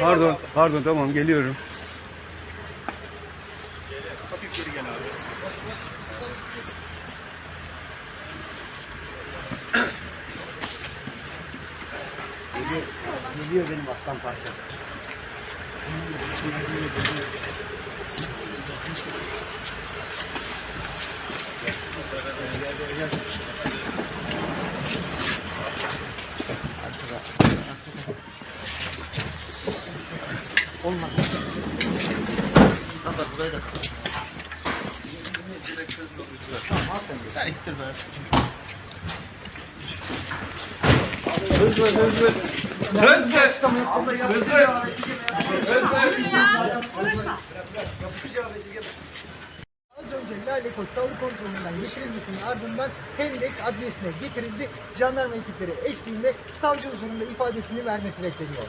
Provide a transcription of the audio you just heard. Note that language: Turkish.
Pardon, pardon tamam geliyorum. Hafif geri gel abi. Geliyor, geliyor benim aslan parçam. Olmadı. Hatta burayı da Sen ittir be. Hızlı, hızlı. Hızlı. Hızlı. Az önce Lale Koç sağlık kontrolünden geçirilmesinin ardından Hendek Adliyesi'ne getirildi. Jandarma ekipleri eşliğinde savcı huzurunda ifadesini vermesi bekleniyor.